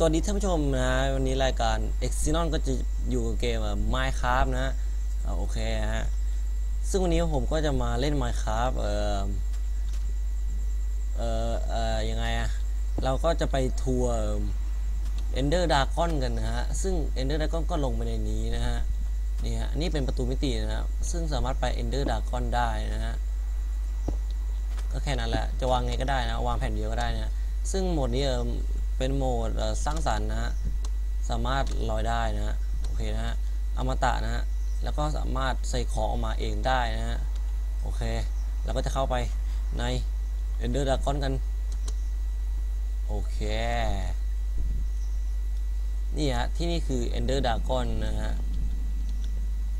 สวัสดีท่านผู้ชมนะ วันนี้รายการ e x i n o n ก็จะอยู่กับเกม Minecraft นะโอเคฮะ ซึ่งวันนี้ผมก็จะมาเล่น Minecraft เออเอ่อเออยังไงอะเราก็จะไปทัวร์ Ender Dragon กันนะฮะ ซึ่ง Ender Dragon ก็ลงไปในนี้นะฮะ นี่ฮะ นี่เป็นประตูมิตินะครับซึ่งสามารถไป Ender Dragon ได้นะฮะ ก็แค่นั้นแหละ จะวางไงก็ได้นะ วางแผ่นเดียวก็ได้นะ ซึ่งโหมดนี้เออ เป็นโหมดสร้างสรรค์นะฮะสามารถลอยได้นะฮะโอเคนะฮะอมตะนะฮะแล้วก็สามารถใส่ของออกมาเองได้นะฮะโอเคเราก็จะเข้าไปใน Ender Dragon กัน โอเค นี่ฮะ ที่นี่คือ Ender Dragon นะฮะ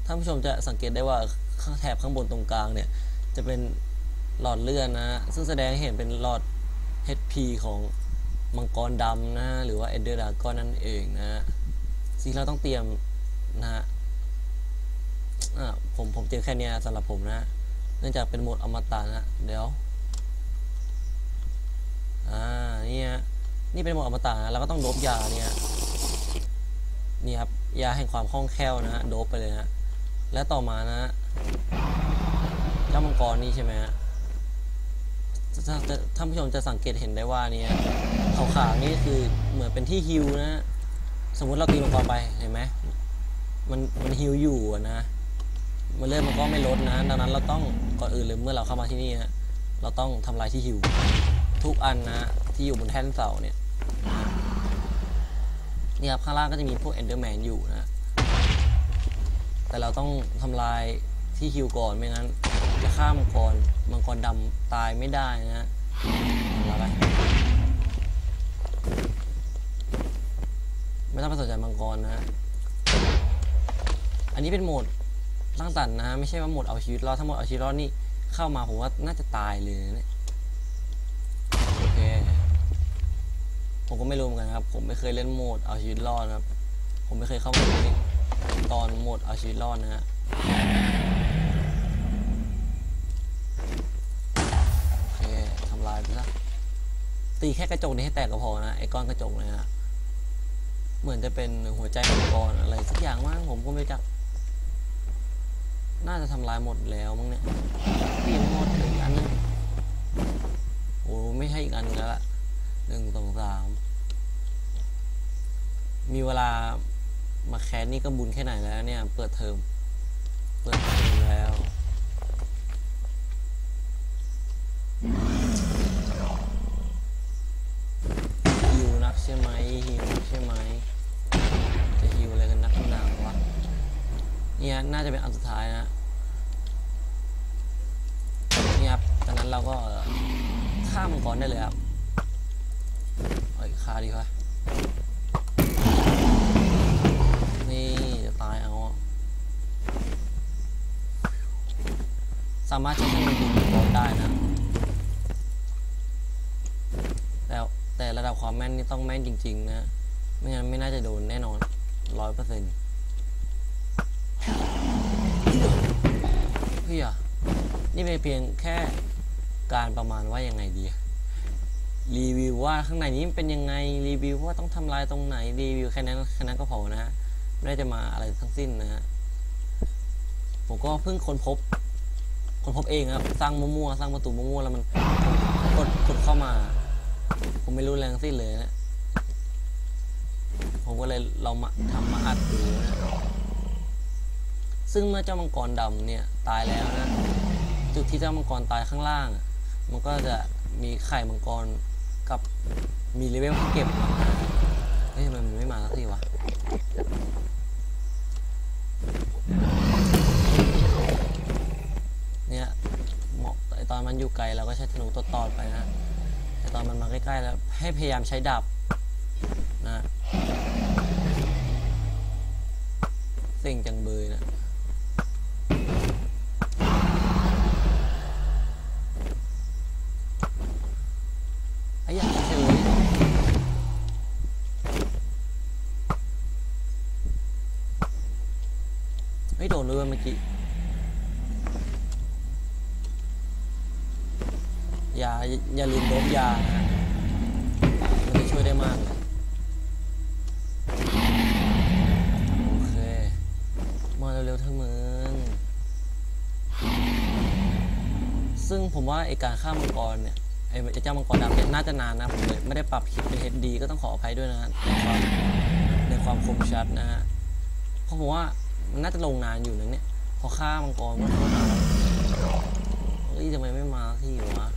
ท่านผู้ชมจะสังเกตได้ว่าข้างแถบข้างบนตรงกลางเนี่ย จะเป็นหลอดเลือดนะฮะซึ่งแสดงเห็นเป็นหลอด HP ของ มังกรดำนะ หรือว่า Ender Dragon นั่นเองนะสิ่งเราต้องเตรียมนะฮะอ่าผมผมเตรียมแค่เนี้ยสำหรับผมนะฮะเนื่องจากเป็นโหมดอมตะนะเดี๋ยวอ่านี่ฮะนี่เป็นโหมดอมตะนะเราก็ต้องโดบยาเนี่ยนี่ครับยาแห่งความคล่องแคล่วนะฮะโดบไปเลยนะฮะและต่อมานะฮะเจ้ามังกรนี่ใช่ไหมฮะ ท่านผู้ชมจะสังเกตเห็นได้ว่าเนี่ยขาวๆนี่คือเหมือนเป็นที่ฮิวนะสมมุติเราตีมังกรไปเห็นไหมมันมันฮิวอยู่นะมันเลื่อนมันก็ไม่ลดนะ ดังนั้นเราต้องก่อนอื่นเลยเมื่อเราเข้ามาที่นี่นะเราต้องทำลายที่ฮิวทุกอันนะที่อยู่บนแท่นเสาเนี่ยนี่ครับข้างล่างก็จะมีพวกเอนเดอร์แมนอยู่นะ แต่เราต้องทำลายที่ฮิวก่อนไม่งั้น จะฆ่ามังกร มังกรดำตายไม่ได้นะฮะทำอะไรไม่ต้องไปสนใจมังกรนะฮะ อันนี้เป็นโหมดสร้างสรรค์นะฮะ ไม่ใช่ว่าโหมดเอาชีวิตรอดถ้าโหมดเอาชีวิตรอดนี่เข้ามาผมว่าน่าจะตายเลยนะเนี่ยโอเค ผมก็ไม่รู้เหมือนกันครับ ผมไม่เคยเล่นโหมดเอาชีวิตรอดนะครับ ผมไม่เคยเข้ามาในตอนโหมดเอาชีวิตรอดนะฮะ โอเคทำลายไปซะตีแค่กระจกนี้ให้แตกก็พอนะไอ้ก้อนกระจกเลยฮะเหมือนจะเป็นหัวใจของก้อนอะไรสักอย่างมั้งผมก็ไม่จัก น่าจะทำลายหมดแล้วมั้งเนี่ยตีไม่หมดเลืออีกอันนึงโอ้ไม่ใช่อีกอันแล้วละหนึ่งสองสามมีเวลามาแคสนี่ก็บุญแค่ไหนแล้วเนี่ย เปิดเทอมเปิดเทอมแล้ว ฮิวนักใช่ไหมฮิวใช่ไหมจะฮิวอะไรกันนักหนาวะเนี่ยน่าจะเป็นอันสุดท้ายนะนี่ครับจากนั้นเราก็ฆ่ามังกรได้เลยครับเอ้ยฆ่าดีกว่านี่จะตายเอาสามารถใช้ให้มันดึงมังกรได้นะ แต่แต่ ระดับความแม่นนี่ต้องแม่นจริง ๆ นะ ไม่งั้นไม่น่าจะโดนแน่นอนร้อยเปอร์เซ็นต์เฮียนี่เป็นเพียงแค่การประมาณว่ายังไงดี รีวิวว่าข้างในนี้มันเป็นยังไง รีวิวว่าต้องทำลายตรงไหน รีวิวแค่นั้นแค่นั้นก็พอนะฮะ ไม่ได้จะมาอะไรทั้งสิ้นนะฮะ ผมก็เพิ่งค้นพบ ค้นพบเองครับ สร้างมั่วๆ สร้างประตูมั่วๆ แล้วมันกดกดเข้ามา ผมไม่รู้แรงสิ้นเลยนะ ผมก็เลยเรามาทำมาอัดดูนะ ซึ่งเมื่อเจ้ามังกรดำเนี่ยตายแล้วนะ จุดที่เจ้ามังกรตายข้างล่าง มันก็จะมีไข่มังกรกับมีเลเวลให้เก็บเฮ้ยทำไมมันไม่มาสักทีวะเนี่ยเหมาะตอนมันอยู่ไกลเราก็ใช้ธนูตัวตอดไปนะ ตอนมันมาใกล้ๆแล้วให้พยายามใช้ดาบนะสิ่งจังเบยนะไอ้ยาเฉยไม่โดนเลยเมื่อกี้ ยาอย่าลืมลบยามันจะช่วยได้มากโอเคมาเร็วๆเถอะมึงซึ่งผมว่าไอการฆ่ามังกรเนี่ยไอ้เจ้ามังกรดำเนี่ยน่าจะนานนะผมเลยไม่ได้ปรับคลิปเป็น HD ก็ต้องขออภัยด้วยนะในความในความคมชัดนะฮะเพราะผมว่ามันน่าจะลงนานอยู่นึงเนี่ยพอฆ่ามังกรมันก็นานเฮ้ทำไมไม่มาที่วะ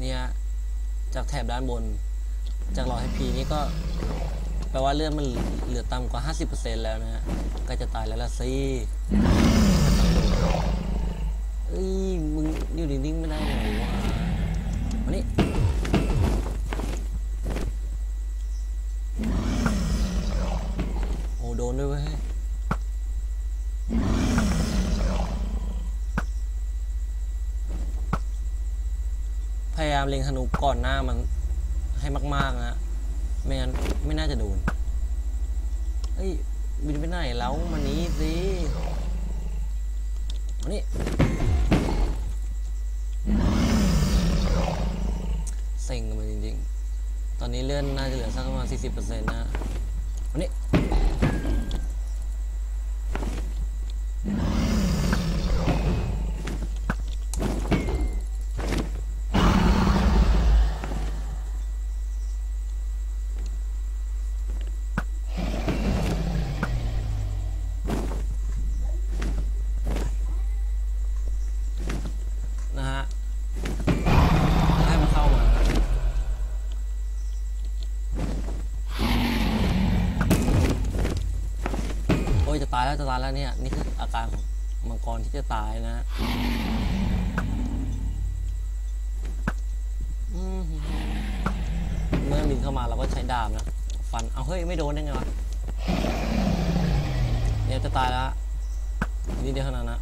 เนี่ยจากแถบด้านบน จากหลอด HP นี่ก็แปลว่าเลือดมันเหลือต่ำกว่า 50%แล้วนะฮะก็จะตายแล้วล่ะสิเอ้ยมึงอยู่นิ่งๆไม่ได้ไงวะมานี่โอ้โดนด้วยเว้ยายามเล็งธนูก่อนหน้ามันให้มาก ๆ นะไม่งั้นไม่น่าจะโดนเฮ้ยบินไปไหนแล้วมันนี้สิมานี่เซ็งกันมาจริง ๆ ตอนนี้เลื่อนน่าจะเหลือสักประมาณ40%นะ วจะตายแล้วเนี่ยนี่คืออาการของมังกรที่จะตายนะเมื่อบินเข้ามาเราก็ใช้ดาบนะฟันเอาเฮ้ยไม่โดนได้ไงวะเนี่ยจะตายแล้วนี่เดียวเท่านั้นนะ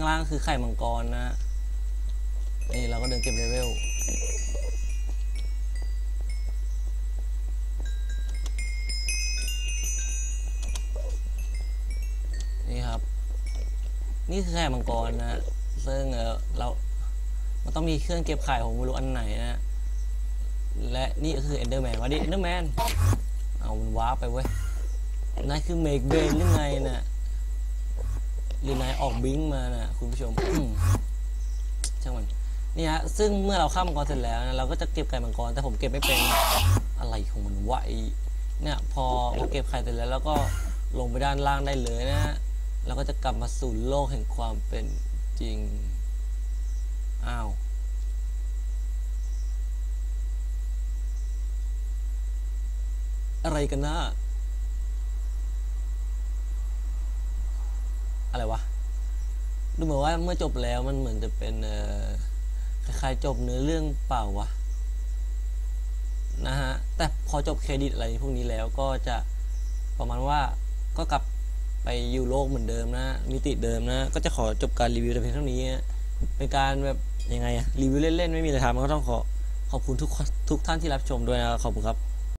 างล่างคือไข่มังกรนะฮะนี่เราก็เดินเก็บเลเวลนี่ครับ นี่คือไข่มังกรนะฮะซึ่งเออเรา มันต้องมีเครื่องเก็บไข่ผมไม่รู้อันไหนนะ และนี่ก็คือเอนเดอร์แมนมาดิเอนเดอร์แมนเอามันว้าไปเว้ยนายคือเมกเบนหรือไงนะ่ะ รือนายออกบิงมานะคุณผู้ชมช่างมันนี่ฮะซึ่งเมื่อเราข้ามมังกรเสร็จแล้วนะเราก็จะเก็บไก่มังกรแต่ผมเก็บไม่เป็นอะไรของมันวะไอเนี่ยพอพอเก็บไข่เสร็จแล้วแล้วก็ลงไปด้านล่างได้เลยนะฮะแล้วก็จะกลับมาสู่โลกแห่งความเป็นจริงอ้าวอะไรกันนะ อะไรวะ ดูเหมือนว่าเมื่อจบแล้วมันเหมือนจะเป็นคล้ายๆจบเนื้อเรื่องเปล่าวะนะฮะ แต่พอจบเครดิตอะไรพวกนี้แล้วก็จะประมาณว่าก็กลับไปอยู่โลกเหมือนเดิมนะ มิติเดิมนะ ก็จะขอจบการรีวิวแต่เพียงเท่านี้เป็นการแบบยังไงอะรีวิวเล่นๆ ไม่มีอะไรทำก็ต้องขอขอบคุณทุกทุกท่านที่รับชมด้วยนะขอบคุณครับ